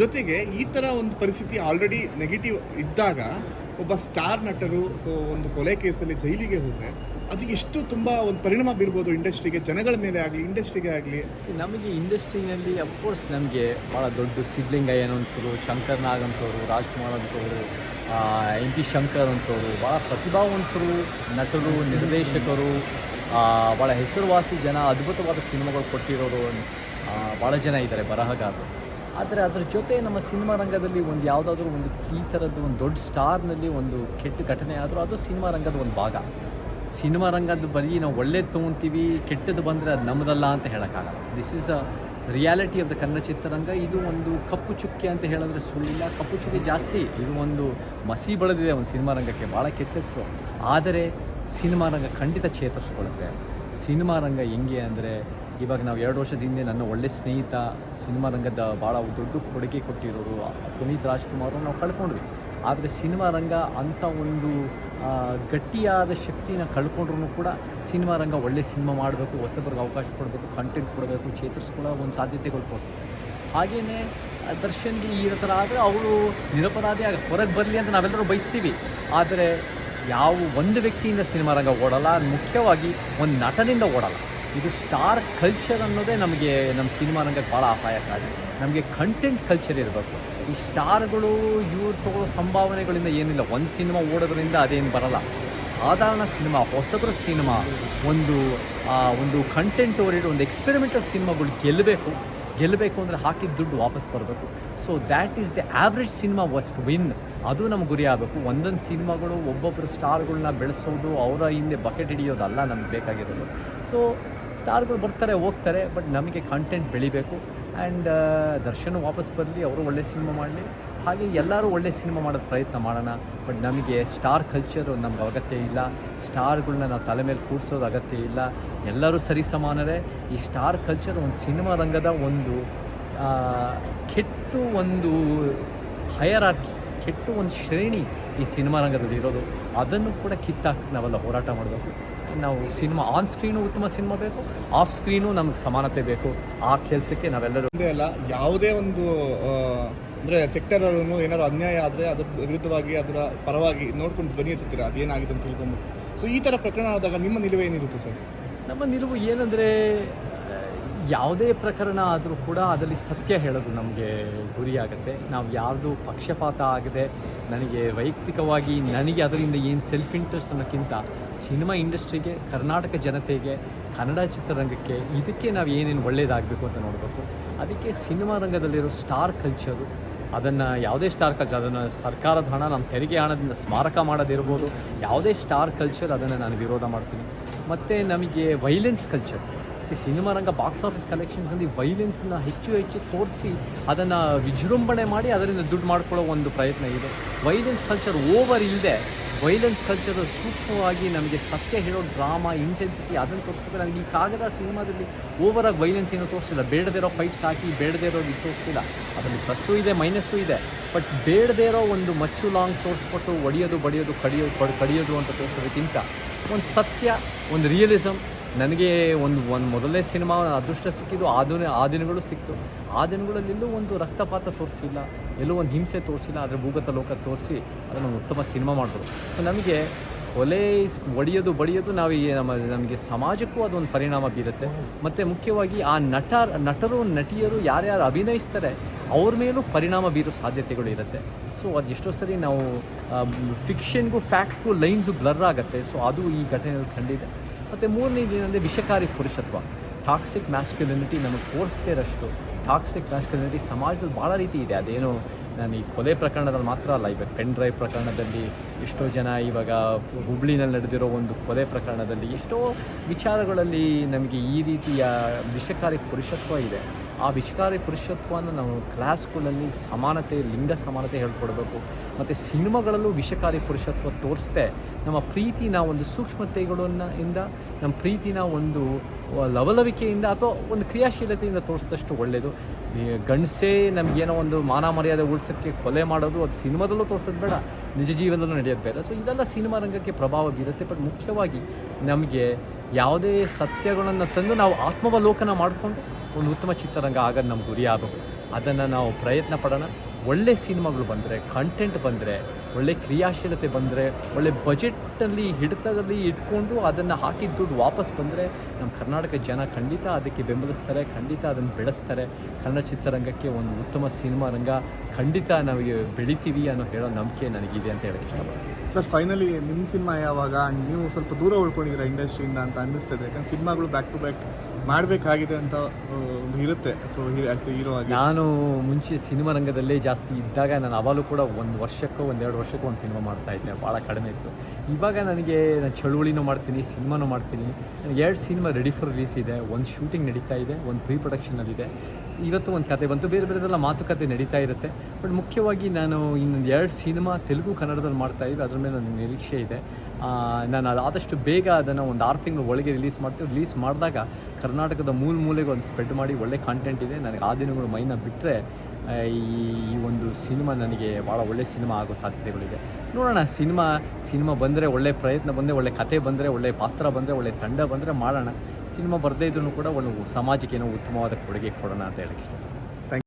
ಜೊತೆಗೆ ಈ ಥರ ಒಂದು ಪರಿಸ್ಥಿತಿ ಆಲ್ರೆಡಿ ನೆಗೆಟಿವ್ ಇದ್ದಾಗ ಒಬ್ಬ ಸ್ಟಾರ್ ನಟರು ಸೊ ಒಂದು ಕೊಲೆ ಕೇಸಲ್ಲಿ ಜೈಲಿಗೆ ಹೋದರೆ ಅದು ಎಷ್ಟು ತುಂಬ ಒಂದು ಪರಿಣಾಮ ಬೀರ್ಬೋದು ಇಂಡಸ್ಟ್ರಿಗೆ, ಜನಗಳ ಮೇಲೆ ಆಗಲಿ, ಇಂಡಸ್ಟ್ರಿಗೆ ಆಗಲಿ. ನಮಗೆ ಇಂಡಸ್ಟ್ರಿನಲ್ಲಿ ಅಫ್ಕೋರ್ಸ್ ನಮಗೆ ಭಾಳ ದೊಡ್ಡ ಸಿದ್ಲಿಂಗಯ್ಯ ಅಂತವರು ಶಂಕರ್ ನಾಗ್ ಅಂತವರು ರಾಜ್ಕುಮಾರ್ ಅಂತವರು ಎನ್ ಟಿ ಶಂಕರ್ ಅಂತವರು ಭಾಳ ಪ್ರತಿಭಾವಂತರು ನಟರು, ನಿರ್ದೇಶಕರು ಭಾಳ ಹೆಸರುವಾಸಿ ಜನ, ಅದ್ಭುತವಾದ ಸಿನಿಮಾಗಳು ಕೊಟ್ಟಿರೋರು ಭಾಳ ಜನ ಇದ್ದಾರೆ ಬರಹಗಾರರು. ಆದರೆ ಅದರ ಜೊತೆ ನಮ್ಮ ಸಿನಿಮಾ ರಂಗದಲ್ಲಿ ಒಂದು ಯಾವುದಾದ್ರೂ ಒಂದು ಈ ಥರದ್ದು ಒಂದು ದೊಡ್ಡ ಸ್ಟಾರ್ನಲ್ಲಿ ಒಂದು ಕೆಟ್ಟ ಘಟನೆ ಆದರೂ ಅದು ಸಿನಿಮಾ ರಂಗದ ಒಂದು ಭಾಗ. ಸಿನಿಮಾ ರಂಗದ ಬರೀ ನಾವು ಒಳ್ಳೇದು ತೊಗೊತೀವಿ, ಕೆಟ್ಟದ್ದು ಬಂದರೆ ಅದು ನಮ್ಮದಲ್ಲ ಅಂತ ಹೇಳೋಕ್ಕಾಗಲ್ಲ. This is a reality of the Kannada ಚಿತ್ರರಂಗ ಇದು ಒಂದು ಕಪ್ಪು ಚುಕ್ಕೆ ಅಂತ ಹೇಳಿದ್ರೆ ಸುಳ್ಳಿಲ್ಲ. ಕಪ್ಪು ಚುಕ್ಕೆ ಜಾಸ್ತಿ. ಇದು ಒಂದು ಮಸಿ ಬಳದಿದೆ ಒಂದು ಸಿನಿಮಾ ರಂಗಕ್ಕೆ. ಭಾಳ ಕೆಟ್ಟ ಹೆಸರು. ಆದರೆ ಸಿನಿಮಾ ರಂಗ ಖಂಡಿತ ಚೇತರಿಸ್ಕೊಳ್ಳುತ್ತೆ. ಸಿನಿಮಾ ರಂಗ ಹೆಂಗೆ ಅಂದರೆ ಇವಾಗ ನಾವು ಎರಡು ವರ್ಷದ ಹಿಂದೆ ನನ್ನ ಒಳ್ಳೆ ಸ್ನೇಹಿತ, ಸಿನಿಮಾ ರಂಗದ ಭಾಳ ದೊಡ್ಡ ಕೊಡುಗೆ ಕೊಟ್ಟಿರೋರು ಪುನೀತ್ ರಾಜ್ಕುಮಾರ್ ನಾವು ಕಳ್ಕೊಂಡ್ವಿ. ಆದರೆ ಸಿನಿಮಾ ರಂಗ ಅಂಥ ಒಂದು ಗಟ್ಟಿಯಾದ ಶಕ್ತಿನ ಕಳ್ಕೊಂಡ್ರೂ ಕೂಡ ಸಿನಿಮಾ ರಂಗ ಒಳ್ಳೆ ಸಿನಿಮಾ ಮಾಡಬೇಕು, ಹೊಸಬ್ರಿಗೆ ಅವಕಾಶ ಕೊಡಬೇಕು ಕಂಟೆಂಟ್ ಕೊಡಬೇಕು, ಚೇತರಿಸ್ಕೊಳ್ಳೋ ಒಂದು ಸಾಧ್ಯತೆಗಳು ತೋರಿಸುತ್ತೆ. ಹಾಗೆಯೇ ದರ್ಶನ್ಗೆ ಈ ಥರ ಆದರೆ ಅವರು ನಿರಪರಾಧಿ ಆಗ, ಹೊರಗೆ ಬರಲಿ ಅಂತ ನಾವೆಲ್ಲರೂ ಬಯಸ್ತೀವಿ. ಆದರೆ, ಯಾವ ಒಂದು ವ್ಯಕ್ತಿಯಿಂದ ಸಿನಿಮಾ ರಂಗ ಓಡಲ್ಲ, ಮುಖ್ಯವಾಗಿ ಒಂದು ನಟನಿಂದ ಓಡಲ್ಲ. ಇದು ಸ್ಟಾರ್ ಕಲ್ಚರ್ ಅನ್ನೋದೇ ನಮಗೆ ನಮ್ಮ ಸಿನಿಮಾ ರಂಗಕ್ಕೆ ಭಾಳ ಅಪಾಯಕಾರಿ. ನಮಗೆ ಕಂಟೆಂಟ್ ಕಲ್ಚರ್ ಇರಬೇಕು. ಈ ಸ್ಟಾರ್ಗಳು ಇವ್ರು ತಗೊಳ್ಳೋ ಸಂಭಾವನೆಗಳಿಂದ ಏನಿಲ್ಲ, ಒಂದು ಸಿನಿಮಾ ಓಡೋದ್ರಿಂದ ಅದೇನು ಬರಲ್ಲ. ಸಾಧಾರಣ ಸಿನಿಮಾ, ಹೊಸಬರ ಸಿನಿಮಾ, ಒಂದು ಒಂದು ಕಂಟೆಂಟ್ ಓರಿಯೆಡ್ ಒಂದು ಎಕ್ಸ್ಪೆರಿಮೆಂಟಲ್ ಸಿನಿಮಾಗಳು ಗೆಲ್ಲಬೇಕು ಗೆಲ್ಲಬೇಕು ಅಂದರೆ ಹಾಕಿದ ದುಡ್ಡು ವಾಪಸ್ ಬರಬೇಕು. So that is the average cinema worst win ಅದು ನಮ್ಗೆ ಗುರಿ ಆಗಬೇಕು. ಒಂದೊಂದು ಸಿನಿಮಾಗಳು ಒಬ್ಬೊಬ್ಬರು ಸ್ಟಾರ್ಗಳನ್ನ ಬೆಳೆಸೋದು ಅವರ ಹಿಂದೆ ಬಕೆಟ್ ಹಿಡಿಯೋದಲ್ಲ ನಮ್ಗೆ ಬೇಕಾಗಿರೋದು. ಸೊ ಸ್ಟಾರ್ಗಳು ಬರ್ತಾರೆ, ಹೋಗ್ತಾರೆ ಬಟ್ ನಮಗೆ ಕಂಟೆಂಟ್ ಬೆಳಿಬೇಕು. ಆ್ಯಂಡ್ ದರ್ಶನ್ ವಾಪಸ್ ಬರಲಿ, ಅವರು ಒಳ್ಳೆ ಸಿನಿಮಾ ಮಾಡಲಿ. ಹಾಗೆ ಎಲ್ಲರೂ ಒಳ್ಳೆ ಸಿನಿಮಾ ಮಾಡೋದು ಪ್ರಯತ್ನ ಮಾಡೋಣ. ಬಟ್ ನಮಗೆ ಸ್ಟಾರ್ ಕಲ್ಚರ್ ನಮ್ಗೆ ಅಗತ್ಯ ಇಲ್ಲ. ಸ್ಟಾರ್ಗಳನ್ನ ನಾವು ತಲೆ ಮೇಲೆ ಕೂರಿಸೋದು ಅಗತ್ಯ ಇಲ್ಲ. ಎಲ್ಲರೂ ಸರಿ ಸಮಾನರೇ. ಈ ಸ್ಟಾರ್ ಕಲ್ಚರ್ ಒಂದು ಸಿನಿಮಾ ರಂಗದ ಒಂದು ಕೆಟ್ಟು ಒಂದು ಹೈಯರ್ ಆರ್ಕಿ ಕೆಟ್ಟು ಒಂದು ಶ್ರೇಣಿ ಈ ಸಿನಿಮಾ ರಂಗದಲ್ಲಿ ಇರೋದು. ಅದನ್ನು ಕೂಡ ಕಿತ್ತಾಕಿ ನಾವೆಲ್ಲ ಹೋರಾಟ ಮಾಡಬೇಕು. ನಾವು ಸಿನಿಮಾ ಆನ್ ಸ್ಕ್ರೀನು ಉತ್ತಮ ಸಿನಿಮಾ ಬೇಕು ಆಫ್ ಸ್ಕ್ರೀನು ನಮಗೆ ಸಮಾನತೆ ಬೇಕು. ಆ ಕೆಲಸಕ್ಕೆ ನಾವೆಲ್ಲರೂ ಒಂದೇ ಅಲ್ಲ ಯಾವುದೇ ಒಂದು ಅಂದರೆ ಸೆಕ್ಟರ್ ಏನಾದ್ರು ಅನ್ಯಾಯ ಆದರೆ ಅದ್ರ ವಿರುದ್ಧವಾಗಿ ಅದರ ಪರವಾಗಿ ನೋಡ್ಕೊಂಡು ಬನ್ನಿ ಎತ್ತುತ್ತೀರಾ? ಅದೇನಾಗಿದೆ ಅಂತ ತಿಳ್ಕೊಂಡು. ಸೊ ಈ ಥರ ಪ್ರಕರಣ ಆದಾಗ ನಿಮ್ಮ ನಿಲುವು ಏನಿರುತ್ತೆ ಸರ್? ನಮ್ಮ ನಿಲುವು ಏನಂದರೆ ಯಾವುದೇ ಪ್ರಕರಣ ಆದರೂ ಕೂಡ ಅದರಲ್ಲಿ ಸತ್ಯ ಹೇಳೋದು ನಮಗೆ ಗುರಿಯಾಗುತ್ತೆ. ನಾವು ಯಾವುದು ಪಕ್ಷಪಾತ ಆಗದೆ, ನನಗೆ ವೈಯಕ್ತಿಕವಾಗಿ ನನಗೆ ಅದರಿಂದ ಏನು ಸೆಲ್ಫ್ ಇಂಟ್ರೆಸ್ಟ್ ಅನ್ನೋಕ್ಕಿಂತ ಸಿನಿಮಾ ಇಂಡಸ್ಟ್ರಿಗೆ ಕರ್ನಾಟಕ ಜನತೆಗೆ, ಕನ್ನಡ ಚಿತ್ರರಂಗಕ್ಕೆ ಇದಕ್ಕೆ ನಾವು ಏನೇನು ಒಳ್ಳೆಯದಾಗಬೇಕು ಅಂತ ನೋಡಬೇಕು. ಅದಕ್ಕೆ ಸಿನಿಮಾ ರಂಗದಲ್ಲಿರೋ ಸ್ಟಾರ್ ಕಲ್ಚರು ಅದನ್ನು ಯಾವುದೇ ಸ್ಟಾರ್ ಕಲ್ಚರ್ ಅದನ್ನು ಸರ್ಕಾರದ ಹಣ ನಮ್ಮ ತೆರಿಗೆ ಹಣದಿಂದ ಸ್ಮಾರಕ ಮಾಡೋದಿರ್ಬೋದು, ಯಾವುದೇ ಸ್ಟಾರ್ ಕಲ್ಚರ್ ಅದನ್ನು ನಾನು ವಿರೋಧ ಮಾಡ್ತೀನಿ. ಮತ್ತು ನಮಗೆ ವೈಲೆನ್ಸ್ ಕಲ್ಚರ್ ಸಿ ಸಿನಿಮಾ ರಂಗ ಬಾಕ್ಸ್ ಆಫೀಸ್ ಕಲೆಕ್ಷನ್ಸಲ್ಲಿ ವೈಲೆನ್ಸನ್ನು ಹೆಚ್ಚು ಹೆಚ್ಚು ತೋರಿಸಿ ಅದನ್ನು ವಿಜೃಂಭಣೆ ಮಾಡಿ ಅದರಿಂದ ದುಡ್ಡು ಮಾಡ್ಕೊಳ್ಳೋ ಒಂದು ಪ್ರಯತ್ನ ಇದೆ. ವೈಲೆನ್ಸ್ ಕಲ್ಚರ್ ಓವರ್ ಇಲ್ಲದೆ ವೈಲೆನ್ಸ್ ಕಲ್ಚರ್ ಸೂಕ್ಷ್ಮವಾಗಿ ನಮಗೆ ಸತ್ಯ ಹೇಳೋ ಡ್ರಾಮಾ ಇಂಟೆನ್ಸಿಟಿ ಅದನ್ನು ತೋರಿಸ್ಬೇಕು. ನನಗೆ ಈ ಕಾಗದ ಸಿನಿಮಾದಲ್ಲಿ ಓವರಾಗಿ ವೈಲೆನ್ಸ್ ಏನೂ ತೋರಿಸಿಲ್ಲ. ಬೇಡದೇ ಇರೋ ಫೈಟ್ಸ್ ಹಾಕಿ, ಬೇಡದೇ ಇರೋ ಇದು ತೋರಿಸ್ತಿಲ್ಲ ಅದರಲ್ಲಿ ಪ್ಲಸ್ಸು ಇದೆ ಮೈನಸ್ಸು ಇದೆ. ಬಟ್ ಬೇಡದೇ ಇರೋ ಒಂದು ಮಚ್ಚು ಲಾಂಗ್ ತೋರಿಸ್ಬಿಟ್ಟು ಒಡೆಯೋದು, ಬಡಿಯೋದು ಕಡಿಯೋದು ಕಡ್- ಕಡಿಯೋದು ಅಂತ ತೋರಿಸೋದಕ್ಕಿಂತ ಒಂದು ಸತ್ಯ, ಒಂದು ರಿಯಲಿಸಮ್ ನನಗೆ ಒಂದು ಒಂದು ಮೊದಲನೇ ಸಿನಿಮಾ ಅದೃಷ್ಟ ಸಿಕ್ಕಿದ್ದು ಆ ದಿನ, ಆ ದಿನಗಳು ಸಿಕ್ತು. ಆ ದಿನಗಳಲ್ಲಿ ಎಲ್ಲೂ ಒಂದು ರಕ್ತಪಾತ ತೋರಿಸಿಲ್ಲ, ಎಲ್ಲೂ ಒಂದು ಹಿಂಸೆ ತೋರಿಸಿಲ್ಲ ಅದರ ಭೂಗತ ಲೋಕ ತೋರಿಸಿ ಅದನ್ನು ಉತ್ತಮ ಸಿನಿಮಾ ಮಾಡಿದ್ರು. ಸೊ ನಮಗೆ ಕೊಲೆ ಒಡೆಯೋದು, ಬಡಿಯೋದು ನಾವು ಈ ನಮ್ಮ, ನಮಗೆ ಸಮಾಜಕ್ಕೂ ಅದೊಂದು ಪರಿಣಾಮ ಬೀರುತ್ತೆ. ಮತ್ತು ಮುಖ್ಯವಾಗಿ ಆ ನಟ, ನಟರು, ನಟಿಯರು ಯಾರ್ಯಾರು ಅಭಿನಯಿಸ್ತಾರೆ, ಅವ್ರ ಮೇಲೂ ಪರಿಣಾಮ ಬೀರೋ ಸಾಧ್ಯತೆಗಳು ಇರುತ್ತೆ. ಸೊ ಅದು ಎಷ್ಟೋ ಸರಿ ನಾವು ಫಿಕ್ಷನ್ಗೂ ಫ್ಯಾಕ್ಟ್ಗೂ ಲೈನ್ಸು ಬ್ಲರ್ ಆಗುತ್ತೆ. ಸೊ ಅದು ಈ ಘಟನೆಯಲ್ಲಿ ಕಂಡಿದೆ. ಮತ್ತು ಮೂರನೇದು ಏನಂದರೆ ವಿಷಕಾರಿ ಪುರುಷತ್ವ. ಟಾಕ್ಸಿಕ್ ಮ್ಯಾಸ್ಕ್ಯುಲಿನಿಟಿ ನಮಗೆ ಕೋರ್ಸ್ದೇ ಇರೋಷ್ಟು ಟಾಕ್ಸಿಕ್ ಮ್ಯಾಸ್ಕ್ಯುಲಿನಿಟಿ ಸಮಾಜದಲ್ಲಿ ಭಾಳ ರೀತಿ ಇದೆ. ಅದೇನು ನಾನು ಈ ಕೊಲೆ ಪ್ರಕರಣದಲ್ಲಿ ಮಾತ್ರ ಅಲ್ಲ, ಇವಾಗ ಪೆನ್ ಡ್ರೈವ್ ಪ್ರಕರಣದಲ್ಲಿ ಎಷ್ಟೋ ಜನ ಇವಾಗ ಹುಬ್ಳಿನಲ್ಲಿ ನಡೆದಿರೋ ಒಂದು ಕೊಲೆ ಪ್ರಕರಣದಲ್ಲಿ ಎಷ್ಟೋ ವಿಚಾರಗಳಲ್ಲಿ ನಮಗೆ ಈ ರೀತಿಯ ವಿಷಕಾರಿ ಪುರುಷತ್ವ ಇದೆ. ಆ ವಿಷಕಾರಿ ಪುರುಷತ್ವವನ್ನು ನಾವು ಕ್ಲಾಸ್ಗಳಲ್ಲಿ ಸಮಾನತೆ, ಲಿಂಗ ಸಮಾನತೆ ಹೇಳ್ಕೊಡ್ಬೇಕು. ಮತ್ತು ಸಿನಿಮಾಗಳಲ್ಲೂ ವಿಷಕಾರಿ ಪುರುಷತ್ವ ತೋರಿಸ್ದೆ. ನಮ್ಮ ಪ್ರೀತಿನ ಒಂದು ಸೂಕ್ಷ್ಮತೆಗಳನ್ನು ಇಂದ ನಮ್ಮ ಪ್ರೀತಿನ ಒಂದು ಲವಲವಿಕೆಯಿಂದ ಅಥವಾ ಒಂದು ಕ್ರಿಯಾಶೀಲತೆಯಿಂದ ತೋರಿಸಿದಷ್ಟು ಒಳ್ಳೆಯದು ಗಂಡಸೇ ನಮಗೇನೋ ಒಂದು ಮಾನ ಮರ್ಯಾದೆ ಉಳಿಸೋಕ್ಕೆ ಕೊಲೆ ಮಾಡೋದು ಅದು ಸಿನಿಮಾದಲ್ಲೂ ತೋರಿಸೋದು ಬೇಡ. ನಿಜ ಜೀವನದಲ್ಲೂ ನಡೆಯೋದು ಬೇಡ. ಸೊ ಇದೆಲ್ಲ ಸಿನಿಮಾ ರಂಗಕ್ಕೆ ಪ್ರಭಾವ ಬೀರುತ್ತೆ. ಬಟ್ ಮುಖ್ಯವಾಗಿ ನಮಗೆ ಯಾವುದೇ ಸತ್ಯಗಳನ್ನು ತಂದು ನಾವು ಆತ್ಮಾವಲೋಕನ ಮಾಡಿಕೊಂಡು ಒಂದು ಉತ್ತಮ ಚಿತ್ರರಂಗ ಆಗೋದು ನಮ್ಮ ಗುರಿ ಆಗಬೇಕು. ಅದನ್ನು ನಾವು ಪ್ರಯತ್ನ ಪಡೋಣ. ಒಳ್ಳೆ ಸಿನಿಮಾಗಳು ಬಂದರೆ ಕಂಟೆಂಟ್ ಬಂದರೆ, ಒಳ್ಳೆ ಕ್ರಿಯಾಶೀಲತೆ ಬಂದರೆ, ಒಳ್ಳೆ ಬಜೆಟಲ್ಲಿ ಹಿಡಿತದಲ್ಲಿ ಇಟ್ಕೊಂಡು ಅದನ್ನು ಹಾಕಿದ ದುಡ್ಡು ವಾಪಸ್ ಬಂದರೆ ನಮ್ಮ ಕರ್ನಾಟಕ ಜನ ಖಂಡಿತ ಅದಕ್ಕೆ ಬೆಂಬಲಿಸ್ತಾರೆ, ಖಂಡಿತ ಅದನ್ನು ಬೆಳೆಸ್ತಾರೆ. ಕನ್ನಡ ಚಿತ್ರರಂಗಕ್ಕೆ ಒಂದು ಉತ್ತಮ ಸಿನಿಮಾ ರಂಗ ಖಂಡಿತ ನಮಗೆ ಬೆಳಿತೀವಿ ಅನ್ನೋ ಹೇಳೋ ನಂಬಿಕೆ ನನಗಿದೆ ಅಂತ ಹೇಳೋಕ್ಕೆ ಇಷ್ಟಪಡ್ತೀನಿ. ಸರ್ ಫೈನಲಿ ನಿಮ್ಮ ಸಿನಿಮಾ ಯಾವಾಗ? ಆ್ಯಂಡ್ ನೀವು ಸ್ವಲ್ಪ ದೂರ ಉಳ್ಕೊಂಡಿದ್ದೀರಾ ಇಂಡಸ್ಟ್ರಿಯಿಂದ ಅಂತ ಅನ್ನಿಸ್ತದೆ. ಯಾಕಂದ್ರೆ ಸಿನಿಮಾಗಳು ಬ್ಯಾಕ್ ಟು ಬ್ಯಾಕ್ ಮಾಡಬೇಕಾಗಿದೆ ಅಂತ ಒಂದು ಇರುತ್ತೆ. ಸೊ ಹೀರೋ ಆಗಿ. ನಾನು ಮುಂಚೆ ಸಿನಿಮಾ ರಂಗದಲ್ಲೇ ಜಾಸ್ತಿ ಇದ್ದಾಗ ನಾನು ಅವಾಗಲೂ ಕೂಡ ಒಂದು ವರ್ಷಕ್ಕೂ ಒಂದೆರಡು ವರ್ಷಕ್ಕೂ ಒಂದು ಸಿನಿಮಾ ಮಾಡ್ತಾ ಇದ್ದೆ. ಭಾಳ ಕಡಿಮೆ ಇತ್ತು. ಇವಾಗ ನನಗೆ ನಾನು ಚಳುವಳಿನೂ ಮಾಡ್ತೀನಿ, ಸಿನಿಮಾನೂ ಮಾಡ್ತೀನಿ. ನನಗೆ ಎರಡು ಸಿನಿಮಾ ರೆಡಿ ಫಾರ್ ರಿಲೀಸ್ ಇದೆ. ಒಂದು ಶೂಟಿಂಗ್ ನಡೀತಾ ಇದೆ, ಒಂದು ಪ್ರೀ ಪ್ರೊಡಕ್ಷನಲ್ಲಿದೆ ಇವತ್ತು ಒಂದು ಕತೆ ಬಂತು. ಬೇರೆ ಬೇರೆದೆಲ್ಲ ಮಾತುಕತೆ ನಡೀತಾ ಇರುತ್ತೆ. ಬಟ್ ಮುಖ್ಯವಾಗಿ ನಾನು ಇನ್ನೊಂದು ಎರಡು ಸಿನಿಮಾ ತೆಲುಗು ಕನ್ನಡದಲ್ಲಿ ಮಾಡ್ತಾ ಇದ್ದೆ. ಅದ್ರ ಮೇಲೆ ನನಗೆ ನಿರೀಕ್ಷೆ ಇದೆ. ನಾನು ಆದಷ್ಟು ಬೇಗ ಅದನ್ನು ಒಂದು ಆರು ತಿಂಗಳು ಒಳಗೆ ರಿಲೀಸ್ ಮಾಡ್ತೀವಿ ರಿಲೀಸ್ ಮಾಡಿದಾಗ ಕರ್ನಾಟಕದ ಮೂಲ ಮೂಲೆಗೆ ಒಂದು ಸ್ಪ್ರೆಡ್ ಮಾಡಿ ಒಳ್ಳೆ ಕಾಂಟೆಂಟ್ ಇದೆ. ನನಗೆ ಆ ದಿನಗಳು ಮೈನ ಬಿಟ್ಟರೆ ಈ ಈ ಒಂದು ಸಿನಿಮಾ ನನಗೆ ಭಾಳ ಒಳ್ಳೆ ಸಿನಿಮಾ ಆಗೋ ಸಾಧ್ಯತೆಗಳಿದೆ. ನೋಡೋಣ, ಸಿನಿಮಾ ಸಿನಿಮಾ ಬಂದರೆ ಒಳ್ಳೆ ಪ್ರಯತ್ನ ಬಂದರೆ, ಒಳ್ಳೆ ಕತೆ ಬಂದರೆ, ಒಳ್ಳೆ ಪಾತ್ರ ಬಂದರೆ, ಒಳ್ಳೆ ತಂಡ ಬಂದರೆ ಮಾಡೋಣ. ಸಿನಿಮಾ ಬರದೇ ಇದ್ರೂ ಕೂಡ ಒಂದು ಸಮಾಜಕ್ಕೆ ಏನೋ ಉತ್ತಮವಾದ ಕೊಡುಗೆ ಕೊಡೋಣ ಅಂತ ಹೇಳಕ್ಕೆ ಇಷ್ಟ